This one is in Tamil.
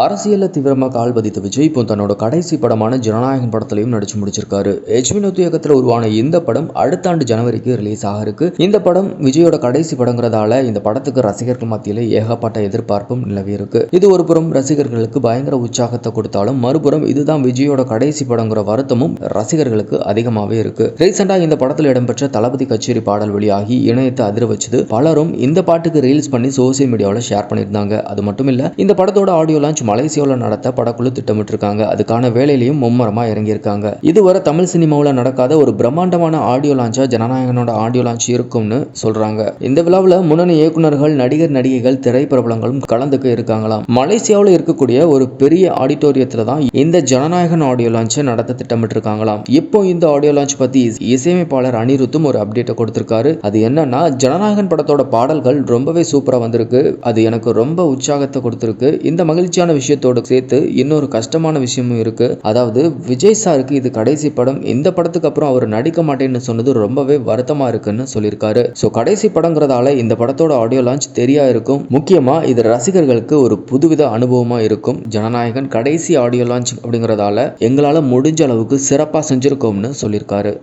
அரசியலில் தீவிரமா கால் பதித்த விஜய் இப்போ தன்னோட கடைசி படமான ஜனநாயகம் படத்திலையும் நடிச்சு முடிச்சிருக்காரு. எச் இயக்கத்தில் உருவான இந்த படம் அடுத்த ஆண்டு ஜனவரிக்கு ரிலீஸ் ஆக இருக்கு இந்த படம் விஜயோட கடைசி படங்கிறதால இந்த படத்துக்கு ரசிகர்கள் மத்தியில ஏகப்பட்ட எதிர்பார்ப்பும் நிலவி இருக்கு. இது ஒரு புறம் ரசிகர்களுக்கு பயங்கர உற்சாகத்தை கொடுத்தாலும் மறுபுறம் இதுதான் விஜயோட கடைசி படங்கிற வருத்தமும் ரசிகர்களுக்கு அதிகமாவே இருக்கு. ரீசெண்டா இந்த படத்தில் இடம்பெற்ற தளபதி கச்சேரி பாடல் வெளியாகி இணையத்தை அதிர வச்சது பலரும் இந்த பாட்டுக்கு ரீல்ஸ் பண்ணி சோசியல் மீடியாவில் ஷேர் பண்ணியிருந்தாங்க. அது மட்டும் இல்ல இந்த படத்தோட ஆடியோ லான்ச் மலேசியாவில் நடத்த படக்குழு திட்டமிட்டிருக்காங்க. அதுக்கான வேலையிலையும் மும்மரமாக இறங்கியிருக்காங்க. இதுவரை தமிழ் சினிமாவில் நடக்காத ஒரு பிரம்மாண்டமான ஆடியோ லான்ச்சாக ஜனநாயகனோட ஆடியோ லான்ச் இருக்கும்னு சொல்கிறாங்க இந்த விழாவில் முன்னணி இயக்குனர்கள் நடிகர் நடிகைகள் திரைப்பிரபலங்களும் கலந்துக்க இருக்காங்களாம். மலேசியாவில் இருக்கக்கூடிய ஒரு பெரிய ஆடிட்டோரியத்தில் தான் இந்த ஜனநாயகன் ஆடியோ லான்ச்சை நடத்த திட்டமிட்டிருக்காங்களாம். இப்போ இந்த ஆடியோ லான்ச் பற்றி இசையமைப்பாளர் அனிருத்தும் ஒரு அப்டேட்டை கொடுத்திருக்காரு. அது என்னன்னா ஜனநாயகன் படத்தோட பாடல்கள் ரொம்பவே சூப்பராக வந்திருக்கு. அது எனக்கு ரொம்ப உற்சாகத்தை கொடுத்திருக்கு. இந்த மகிழ்ச்சியான விஷயத்தோடு சேர்த்து இன்னொரு கஷ்டமான விஷயமும் இருக்கு. அதாவது விஜய் சாருக்கு இது கடைசி படம். இந்த படத்துக்கு அப்புறம் அவர் நடிக்க மாட்டேன்னு சொன்னது ரொம்பவே வருத்தமா இருக்குன்னு சொல்லியிருக்காரு. ஸோ கடைசி படங்கிறதால இந்த படத்தோட ஆடியோ லான்ச் தெரியா இருக்கும். முக்கியமா இது ரசிகர்களுக்கு ஒரு புதுவித அனுபவமா இருக்கும். ஜனநாயகன் கடைசி ஆடியோ லான்ச் அப்படிங்கிறதால எங்களால முடிஞ்ச அளவுக்கு சிறப்பா செஞ்சிருக்கோம்னு சொல்லியிருக்காரு.